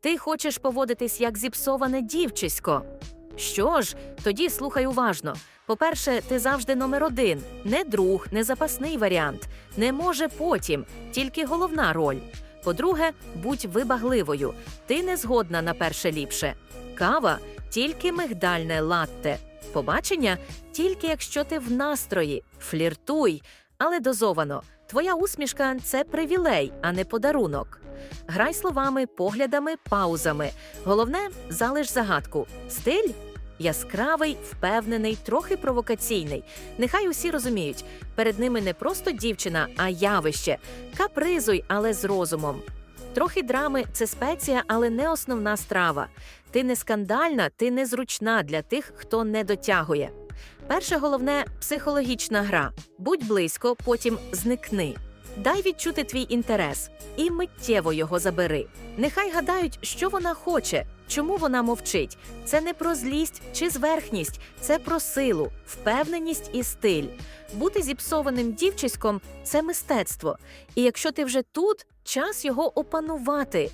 Ти хочеш поводитись як зіпсоване дівчисько. Що ж, тоді слухай уважно. По-перше, ти завжди номер один, не друг, не запасний варіант, не може потім, тільки головна роль. По-друге, будь вибагливою. Ти не згодна на перше ліпше. Кава тільки мигдальне латте. Побачення тільки якщо ти в настрої. Фліртуй, але дозовано. Твоя усмішка це привілей, а не подарунок. Грай словами, поглядами, паузами. Головне, залиш загадку. Стиль яскравий, впевнений, трохи провокаційний. Нехай усі розуміють, перед ними не просто дівчина, а явище. Капризуй, але з розумом. Трохи драми це спеція, але не основна страва. Ти не скандальна, ти не зручна для тих, хто не дотягує. Перше головне психологічна гра. Будь близько, потім зникни. Дай відчути твій інтерес і миттєво його забери. Нехай гадають, що вона хоче, чому вона мовчить. Це не про злість чи зверхність, це про силу, впевненість і стиль. Бути зіпсованим дівчиськом це мистецтво. І якщо ти вже тут, час його опанувати.